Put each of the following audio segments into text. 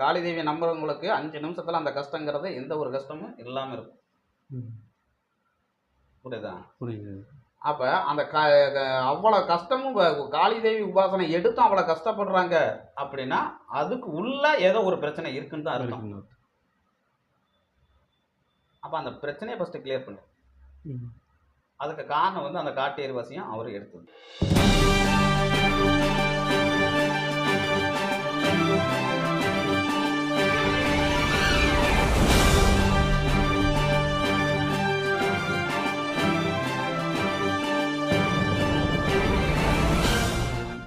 காளிதேவி நம்புறவங்களுக்கு அஞ்சு நிமிஷத்துல அந்த கஷ்டங்கிறது எந்த ஒரு கஷ்டமும் இல்லாம இருக்கும். புரியுதா புரியுது அப்ப அந்த க அவ்வளவு கஷ்டமும் காளிதேவி உபாசனை எடுத்தும் அவ்வளவு கஷ்டப்படுறாங்க அப்படின்னா அதுக்கு உள்ள ஏதோ ஒரு பிரச்சனை இருக்குன்னு தான் அர்த்தம். அப்ப அந்த பிரச்சனையை ஃபர்ஸ்ட் கிளியர் பண்ணு. அதுக்கு காரணம் வந்து அந்த காட்டேரி வசியம் அவர் எடுத்தது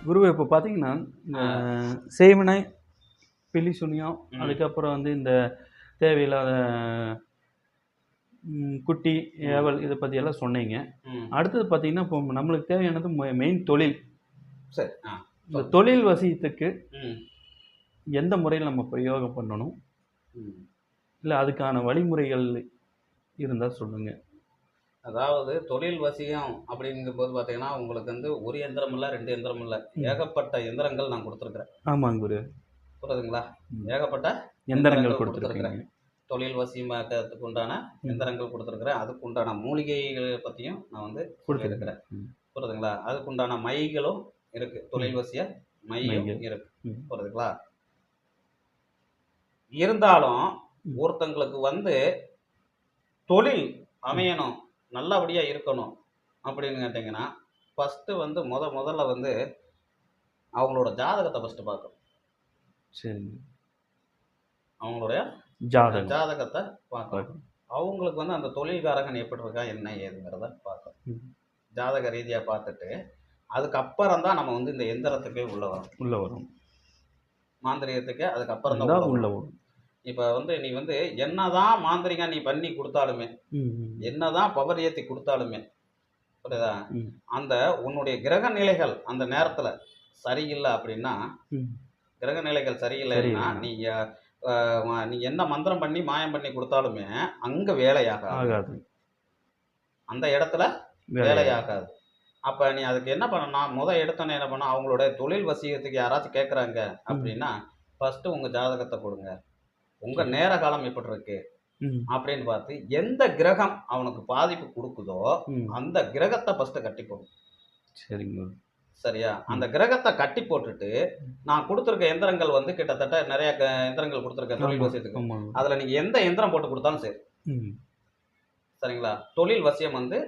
குருவை இப்போ பார்த்தீங்கன்னா சேவனை பில்லி சுனியம். அதுக்கப்புறம் வந்து இந்த தேவையில்லாத குட்டி ஏவல் இதை பற்றி எல்லாம் சொன்னீங்க. அடுத்தது பார்த்தீங்கன்னா இப்போ நம்மளுக்கு தேவையானது மெயின் தொழில். சரி இந்த தொழில் வசியத்துக்கு எந்த முறையில் நம்ம பிரயோகம் பண்ணணும்? இல்லை அதுக்கான வழிமுறைகள் இருந்தால் சொல்லுங்க. அதாவது தொழில் வசியம் அப்படிங்கும்போது பார்த்தீங்கன்னா உங்களுக்கு வந்து ஒரு எந்திரம் இல்லை ரெண்டு எந்திரம் இல்லை. ஏகப்பட்ட எந்திரங்கள் நான் கொடுத்துருக்குறேன். ஆமாங்க குரு. புரியுதுங்களா. ஏகப்பட்ட எந்திரங்கள் கொடுத்துருக்கீங்க தொழில் வசியமாக்கிறதுக்கு உண்டான எந்திரங்கள் கொடுத்துருக்குறேன். அதுக்கு உண்டான மூலிகைகளை பற்றியும் நான் வந்து கொடுத்துருக்குறேன். புரியுதுங்களா? அதுக்கு உண்டான மைகளும் இருக்கு. தொழில் வசிய மையும் மைகள். இருக்கு. ம். புரியுதுங்களா? இருந்தாலும். ஒருத்தங்களுக்கு வந்து தொழில் அமையணும். நல்லபடியா இருக்கணும் அப்படின்னு கேட்டிங்கன்னா ஃபஸ்ட்டு வந்து முத முதல்ல வந்து அவங்களோட ஜாதகத்தை ஃபஸ்ட்டு பார்க்கணும். சரிங்க அவங்களுடைய ஜாதகம். ஜாதகத்தை பார்க்கணும். அவங்களுக்கு வந்து அந்த தொழில்காரகன் எப்படி இருக்கா என்ன ஏதுங்கிறத பார்க்கணும். ஜாதக ரீதியாக பார்த்துட்டு அதுக்கப்புறம் தான் நம்ம வந்து இந்த எந்திரத்துக்கே உள்ள வரோம் உள்ள வரும் மாந்திரிகத்துக்கு அதுக்கப்புறம் தான் உள்ள வரும் இப்போ வந்து நீ வந்து என்னதான் மாந்திரிகம் நீ பண்ணி கொடுத்தாலுமே. என்னதான் பவர் ஏற்றி கொடுத்தாலுமே புரியுதா. அந்த உன்னுடைய கிரக நிலைகள் அந்த நேரத்தில் சரியில்லை அப்படின்னா. கிரக நிலைகள் சரியில்லைன்னா சரியில்லை. நீ என்ன மந்திரம் பண்ணி மாயம் பண்ணி கொடுத்தாலுமே அங்க வேலையாகாது ஆகாது அந்த இடத்துல வேலை வேலையாகாது அப்ப நீ அதுக்கு என்ன பண்ணணும் முத எடுத்தோன்னே என்ன பண்ண அவங்களோட தொழில் வசியத்துக்கு யாராச்சும் கேட்குறாங்க அப்படின்னா ஃபர்ஸ்ட் உங்க ஜாதகத்தை கொடுங்க உங்க நேர காலம் எப்படி இருக்கு அப்படின்னு பார்த்து எந்த கிரகம் அவனுக்கு பாதிப்பு கொடுக்குதோ. அந்த கிரகத்தை ஃபர்ஸ்ட் கட்டி போடும் சரிங்க. சரியா? அந்த கிரகத்தை கட்டி போட்டுட்டு நான் கொடுத்துருக்க எந்திரங்கள் வந்து கிட்டத்தட்ட நிறைய எந்திரங்கள் கொடுத்துருக்கேன் தொழில் வசியத்துக்கு. அதுல நீங்க எந்த எந்திரம் போட்டு கொடுத்தாலும் சரி. சரிங்களா? தொழில் வசியம் வந்து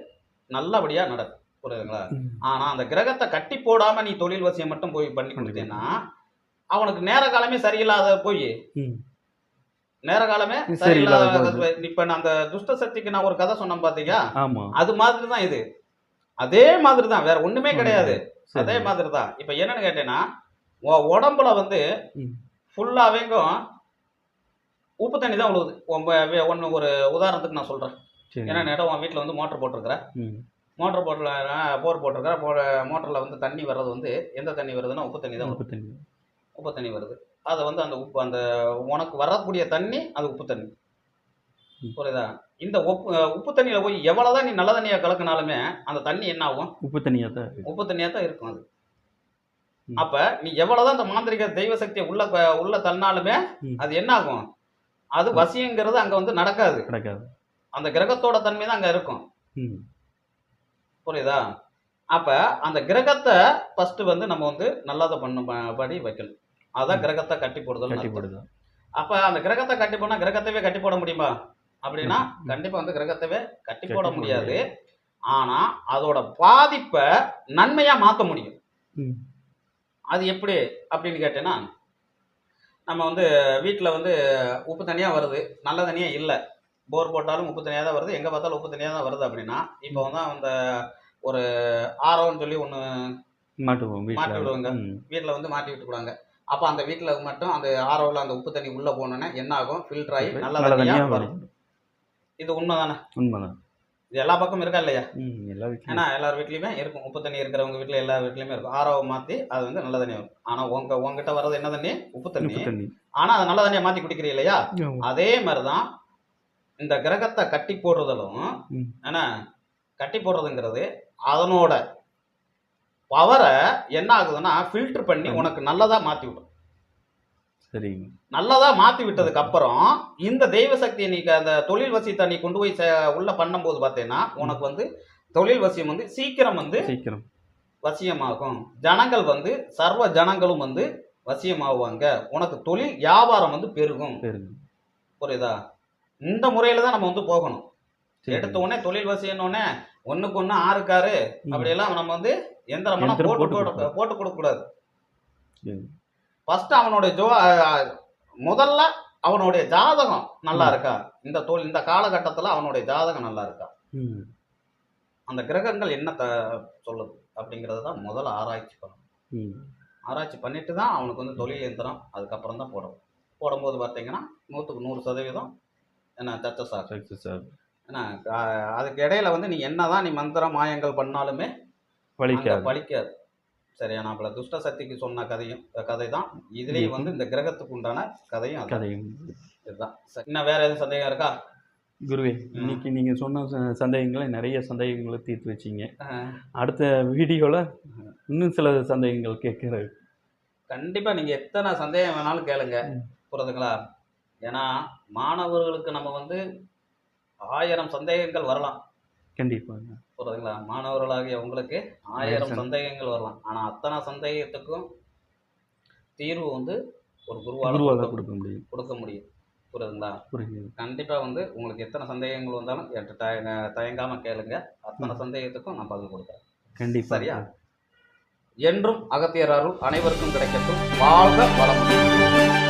நல்லபடியா நடக்கும். புரியுதுங்களா. ஆனா அந்த கிரகத்தை கட்டி போடாம நீ தொழில் வசியம் மட்டும் போய் பண்ணி கொடுத்தீங்கன்னா அவனுக்கு நேர காலமே சரியில்லாத போய். நேர காலமே சரியில்லாத இப்ப அந்த துஷ்ட சக்திக்கு நான் ஒரு கதை சொன்னேன் பாத்தீங்க அது மாதிரி தான் இது. அதே மாதிரி தான் வேற ஒண்ணுமே கிடையாது. அதே மாதிரி தான் இப்ப என்னன்னு கேட்டேன்னா உடம்புல வந்து. ஃபுல்லாவேங்கும் உப்பு தண்ணி தான் உழுவுது. ஒன்று ஒரு உதாரணத்துக்கு நான் சொல்றேன். சரி. ஏன்னா நேரம் உன் வீட்டில் வந்து மோட்டர் போட்டிருக்கிற. ம், மோட்டர் போட்டில் போர் போட்டிருக்கிற. போ மோட்டரில் வந்து தண்ணி வர்றது வந்து எந்த தண்ணி வருதுன்னா உப்பு தண்ணி தான் வருது. முப்பத்தஞ்சு. உப்பு தண்ணி வருது. அதை வந்து அந்த உப்பு அந்த உனக்கு வரக்கூடிய தண்ணி அது உப்பு தண்ணி. புரியுதா? இந்த உப்பு உப்பு தண்ணியில் போய் எவ்வளோதான் நீ நல்ல தண்ணியாக கலக்குனாலுமே அந்த தண்ணி என்ன ஆகும்? உப்பு தண்ணியா தான். உப்பு தண்ணியாக தான் இருக்கும் அது. அப்ப நீ எவ்வளவுதான் அந்த மாந்திரிக தெய்வ சக்தியை உள்ள உள்ள தள்ளினாலுமே. அது என்ன ஆகும்? அது வசியங்கிறது அங்க வந்து நடக்காது. கிடைக்காது அந்த கிரகத்தோட தன்மை தான் அங்க இருக்கும். புரியுதா? அப்ப அந்த கிரகத்தை ஃபர்ஸ்ட் வந்து நம்ம வந்து நல்லதை பண்ணும் படி வைக்கணும். அதான். கிரகத்தை கட்டி போடுதல் கட்டி போடுதா அப்ப அந்த கிரகத்தை கட்டி போனா கிரகத்தவே கட்டி போட முடியுமா? அப்படின்னா. கண்டிப்பா. வந்து கிரகத்தவே கட்டி போட முடியாது. ஆனா அதோட பாதிப்பை நன்மையா மாத்த முடியும். அது எப்படி அப்படின்னு கேட்டேன்னா நம்ம வந்து வீட்டில் வந்து உப்பு தண்ணியாக வருது நல்ல தண்ணியாக இல்லை. போர் போட்டாலும் உப்பு தண்ணியாக தான் வருது எங்கே பார்த்தாலும் உப்பு தண்ணியாக தான் வருது அப்படின்னா இப்போ வந்து அந்த ஒரு ஆரோன்னு சொல்லி ஒன்று மாட்டுவோம் மாட்டி விடுவாங்க. வீட்டில் வந்து மாட்டி விட்டுக்குவாங்க. அப்போ அந்த வீட்டில் மட்டும் அந்த ஆரோவில் அந்த உப்பு தண்ணி உள்ளே போனோன்னே என்ன ஆகும் ஃபில்டர் ஆகி நல்ல தண்ணியாக வரும். இது உண்மை தானே உண்மைதான். இது எல்லா பக்கமும் இருக்கா இல்லையா? ம் எல்லா வீட்லையும் ஏன்னா எல்லார் வீட்லையுமே இருக்கும். உப்பு தண்ணி இருக்கிறவங்க வீட்டில் எல்லா வீட்லையுமே இருக்கும். ஆரோவை மாற்றி அது வந்து நல்ல தண்ணி வரும். ஆனால் உங்க உங்ககிட்ட வர்றது என்ன தண்ணி? உப்பு தண்ணி. தண்ணி. ஆனால் அது நல்ல தண்ணியை மாற்றி குடிக்கிறீ இல்லையா. அதே மாதிரி தான் இந்த கிரகத்தை கட்டி போடுறதிலும் ம். என்ன? கட்டி போடுறதுங்கிறது அதனோட பவரை என்ன ஆகுதுன்னா ஃபில்டர் பண்ணி. உனக்கு நல்லதா மாற்றி விடும். சரிங்க. நல்லதா மாத்தி விட்டதுக்கு அப்புறம் இந்த தெய்வ சக்தியை நீ அந்த தொழில் வசியத்தை நீ கொண்டு போய் சே- உள்ள பண்ணும்போது பார்த்தீங்கன்னா உனக்கு வந்து தொழில் வசியம் வந்து சீக்கிரம் வந்து சீக்கிரம். வசியமாகும். ஜனங்கள் வந்து சர்வ ஜனங்களும் வந்து வசியமாகுவாங்க. உனக்கு தொழில் வியாபாரம் வந்து பெருகும். புரியுதா? இந்த முறையில தான் நம்ம வந்து போகணும். எடுத்த உடனே தொழில் வசியன்னொடனே ஒண்ணுக்கு ஒண்ணு ஆறுக்காரு. அப்படியெல்லாம் நம்ம வந்து எந்திரமெல்லாம் எந்திரம் போட்டு போட்டு போட்டு போட்டு கொடுக்க கூடாது சரி. ஃபர்ஸ்ட் அவனுடைய ஜோ முதல்ல அவனுடைய ஜாதகம் நல்லா இருக்கா? இந்த தொழில் இந்த காலகட்டத்துல அவனுடைய ஜாதகம் நல்லா இருக்கா? அந்த கிரகங்கள் என்ன த சொல்லுது? அப்படிங்கறத தான் முதல்ல ஆராய்ச்சி பண்ணணும். ஆராய்ச்சி பண்ணிட்டு தான் அவனுக்கு வந்து தொழில் எந்திரம் அதுக்கப்புறம் தான் போடணும். போடும்போது பார்த்தீங்கன்னா நூற்றுக்கு நூறு சதவீதம் என்ன சக்ஸஸ் ஆகும் சக்ஸஸ் ஆகும் ஏன்னா அதுக்கு இடையில வந்து நீ என்னதான் நீ மந்திரம் மாயங்கள் பண்ணாலுமே அங்க வலிக்காது பலிக்காது சரியா? நான் பல துஷ்ட சக்திக்கு சொன்ன கதையும் கதை தான் இதுலேயும் வந்து இந்த கிரகத்துக்கு உண்டான கதையும். கதையும். இதுதான். சரி. இன்னும் வேற எதுவும் சந்தேகம் இருக்கா? குருவே இன்னைக்கு நீங்கள் சொன்ன சந்தேகங்களை நிறைய சந்தேகங்களை தீர்த்து வச்சீங்க. அடுத்த வீடியோவில் இன்னும் சில சந்தேகங்கள் கேட்குறது. கண்டிப்பா நீங்க எத்தனை சந்தேகம் வேணாலும் கேளுங்க. புரியுதுங்களா ஏன்னா மாணவர்களுக்கு நம்ம வந்து ஆயிரம் சந்தேகங்கள் வரலாம். கண்டிப்பாங்க. புரியுதுங்களா மாணவர்களாகிய உங்களுக்கு ஆயிரம். சந்தேகங்கள் வரலாம். ஆனா அத்தனை சந்தேகத்துக்கும் தீர்வு வந்து ஒரு குருவால கொடுக்க- முடியும். கொடுக்க முடியும். புரியுதுங்களா? புரியுது. கண்டிப்பா வந்து உங்களுக்கு எத்தனை சந்தேகங்கள் வந்தாலும் என்கிட்ட தய- தயங்காம கேளுங்க. அத்தனை சந்தேகத்துக்கும் நான் பதில் கொடுக்குறேன். கண்டிப்பாக சரியா? என்றும் அகத்தியர் அருள் அனைவருக்கும் கிடைக்கட்டும். வாழ்க வளமுடன்.